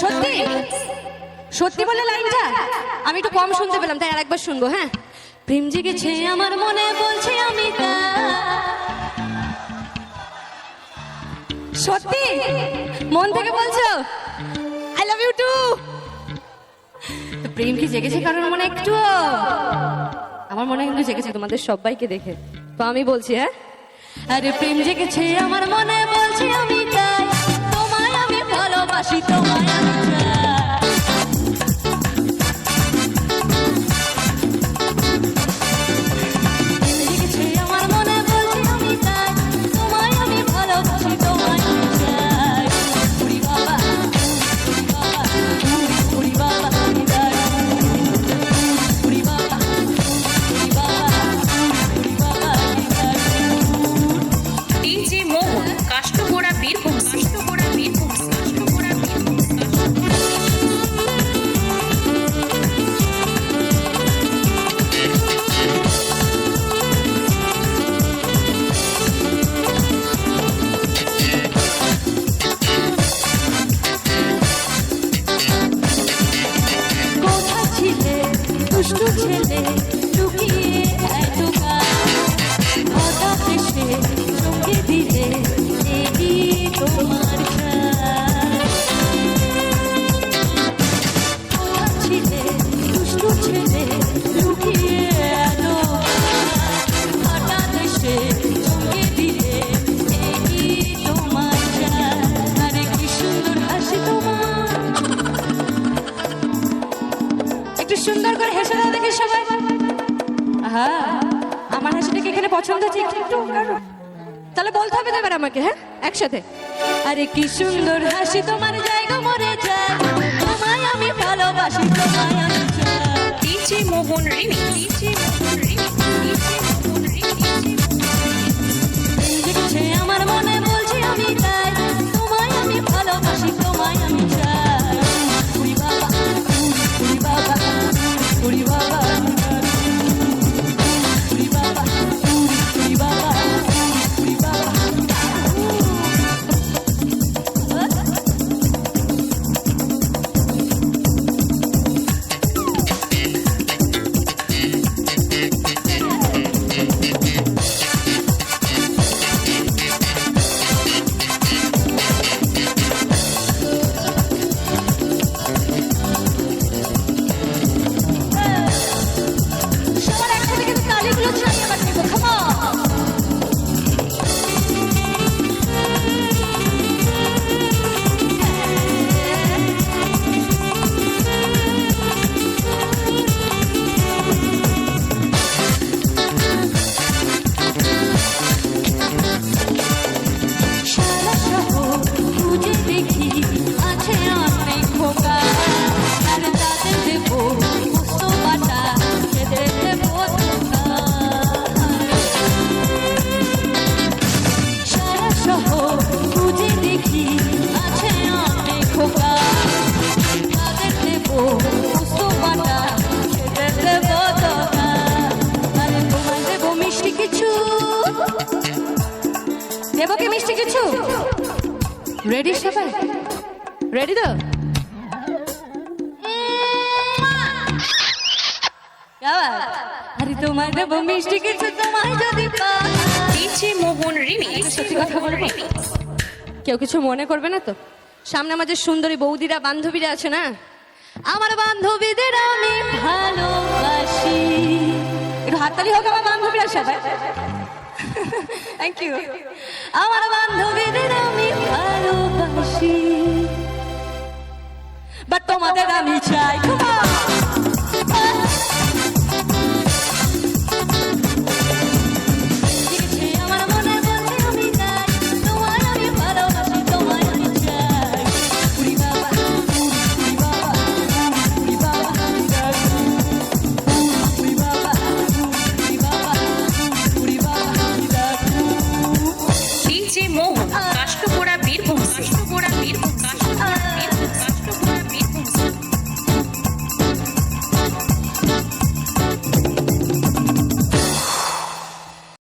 সত্যি সত্যি বলে লাইনটা? আমি একটু কম শুনতে পেলাম, তাই আরেকবার শুনব হ্যাঁ? প্রেম জেগেছে আমার মনে, বলছি আমি সত্যি? মন থেকে বলছো? আই লাভ ইউ টু প্রেম কি জেগেছে কারণ মনে একটু আমার মনে কিন্তু জেগেছে তোমাদের সবাইকে দেখে। তো আমি বলছি হ্যাঁ? আরে প্রেম জেগেছে আমার মনে, বলছি আমি তাই একটু সুন্দর করে হেসে দাও দেখি সবাই আমার হাসিটাকে এখানে পছন্দ হচ্ছে একটু। তাহলে বলতে হবে এবার আমাকে হ্যাঁ? একসাথে। আরে কি সুন্দর হাসি তোমার জায়গা মরে যায়। তোমায় আমি ভালোবাসি, তোমায় আমি মোহন রিমিক্স দেবো কি মিষ্টি কিছু? রেডি সবাই? রেডি তো? আরে তোমায় দেবো মিষ্টি কিছু তোমায় যদি ডিজে মোহন রিমিক্স সত্যি কথা বলব কেউ কিছু মনে করবে না তো? সামনে আমাদের সুন্দরী বৌদিরা বান্ধবীরা আছে না? আমার বান্ধবীদের আমি ভালোবাসি। একটু হাততালি হোক আমার বান্ধবীরা সবাই। থ্যাংক ইউ আমার বান্ধবীদের আমি ভালোবাসি। বা তোমাদের আমি চাই